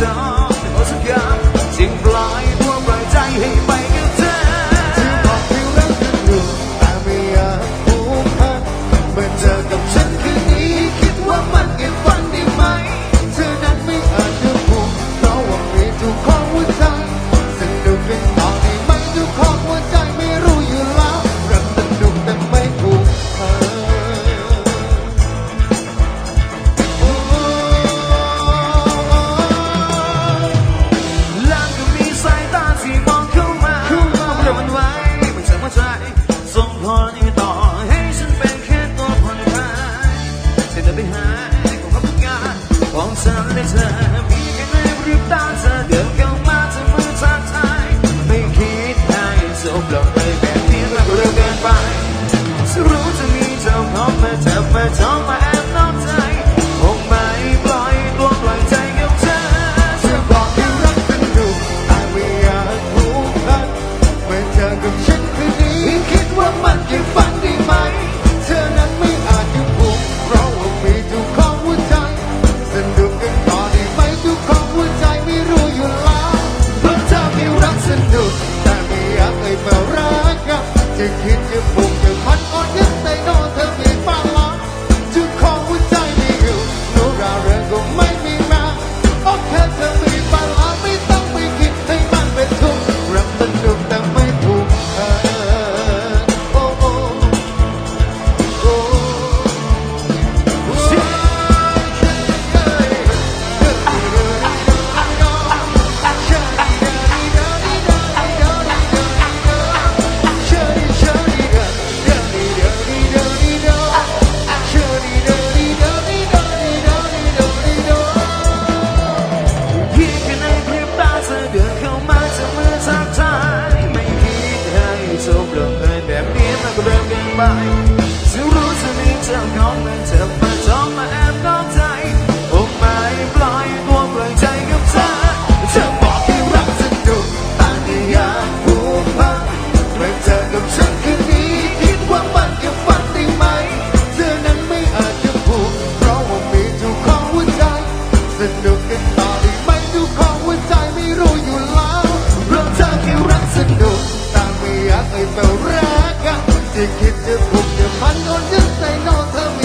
จอเอาสักอยางสิ่งปลาย น้องมาแอบนอกใจคงไม่ปล่อยตัวปล่อใจกับเธอจะบอกให้รักเป็นดูแต่ไม่อยากผูกพันเมเธอกับฉันคืนนี้คิดว่ามันแค่ฝันด้ไหม เธอนั้นไม่อาจอะผูกเพราะว่ามีทุกของหัวใจสนุกกันต่อได้ไหทุกของหัวใจไม่รู้ยู่แล้วเพราะมีรักสนุกแต่ไม่อยากให้มารักกันจะคิดจะ Bye. จะผูกจะพันโดนยึดใส่นอนเธอ